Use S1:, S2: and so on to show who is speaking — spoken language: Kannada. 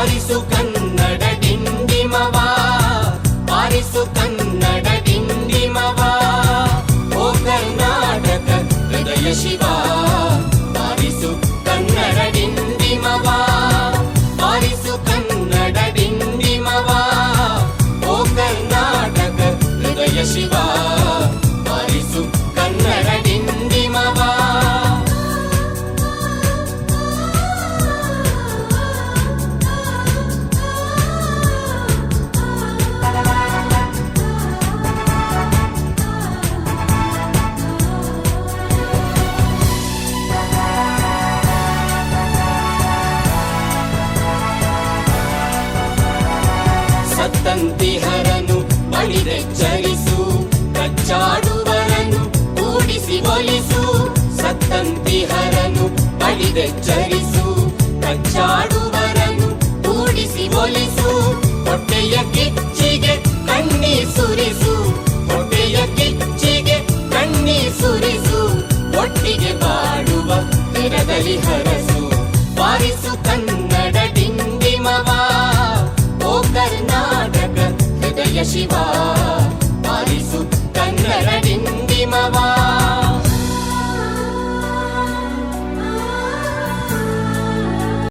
S1: ಬಾರಿಸು ಕನ್ನಡ ಡಿಂಡಿಮವ ಬಾರಿಸು ಕನ್ನಡ ಡಿಂಡಿಮವ ಓ ಕರ್ನಾಟಕ ಹೃದಯ ಶಿವ. ಸತ್ತಂತಿಹರನು ಬಳಿದೆಚ್ಚರಿಸು ಕಚ್ಚಾಡುವರನು ಕೂಡಿಸಿ ಒಲಿಸು ಸತ್ತಂತಿಹರನು ಬಳಿದೆಚ್ಚರಿಸು ಕಚ್ಚಾಡುವರನು ಕೂಡಿಸಿ ಒಲಿಸು ಹೊಟ್ಟೆಯ ಕಿಚ್ಚಿಗೆ ಕಣ್ಣಿ ಸುರಿಸು, ಹೊಟ್ಟೆಯ ಕಿಚ್ಚಿಗೆ ಕಣ್ಣಿ ಸುರಿಸು. ಒಟ್ಟಿಗೆ ಬಾಡುವ ಹರಸು, ಬಾರಿಸು ಕನ್ನಡ ಶಿವ